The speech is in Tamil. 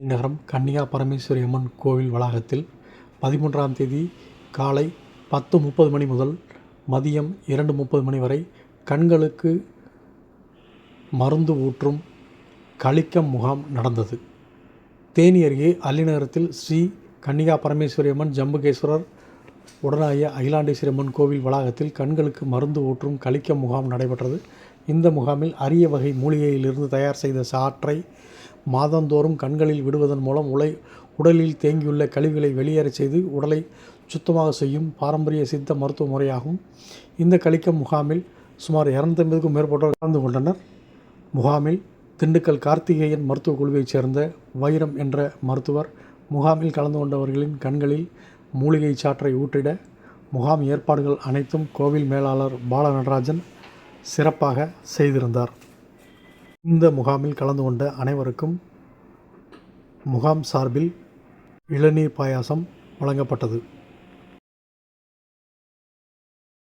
நகரம் கன்னிகா பரமேஸ்வரி அம்மன் கோவில் வளாகத்தில் பதிமூன்றாம் தேதி காலை பத்து முப்பது மணி முதல் மதியம் இரண்டு முப்பது மணி வரை கண்களுக்கு மருந்து ஊற்றும் கழிக்கம் முகாம் நடந்தது. தேனி அருகே அல்லிநகரத்தில் ஸ்ரீ கன்னிகா பரமேஸ்வரி அம்மன் ஜம்புகேஸ்வரர் உடனாய அகிலாண்டேஸ்வரி அம்மன் கோவில் வளாகத்தில் கண்களுக்கு மருந்து ஊற்றும் கழிக்க முகாம் நடைபெற்றது. இந்த முகாமில் அரிய வகை மூலிகையிலிருந்து தயார் செய்த சாற்றை மாதந்தோறும் கண்களில் விடுவதன் மூலம் உலை உடலில் தேங்கியுள்ள கழிவுகளை வெளியேறச் செய்து உடலை சுத்தமாக செய்யும் பாரம்பரிய சித்த மருத்துவ முறையாகும். இந்த கலிக்க முகாமில் சுமார் இரநூத்தம்பதுக்கும் மேற்பட்டோர் கலந்து கொண்டனர். முகாமில் திண்டுக்கல் கார்த்திகேயன் மருத்துவக் குழுவைச் சேர்ந்த வைரம் என்ற மருத்துவர் முகாமில் கலந்து கொண்டவர்களின் கண்களில் மூலிகை சாற்றை ஊற்றிட முகாம் ஏற்பாடுகள் அனைத்தும் கோவில் மேலாளர் பால நடராஜன் சிறப்பாக செய்திருந்தார். இந்த முகாமில் கலந்து கொண்ட அனைவருக்கும் முகாம் சார்பில் இளநீர் பாயாசம் வழங்கப்பட்டது.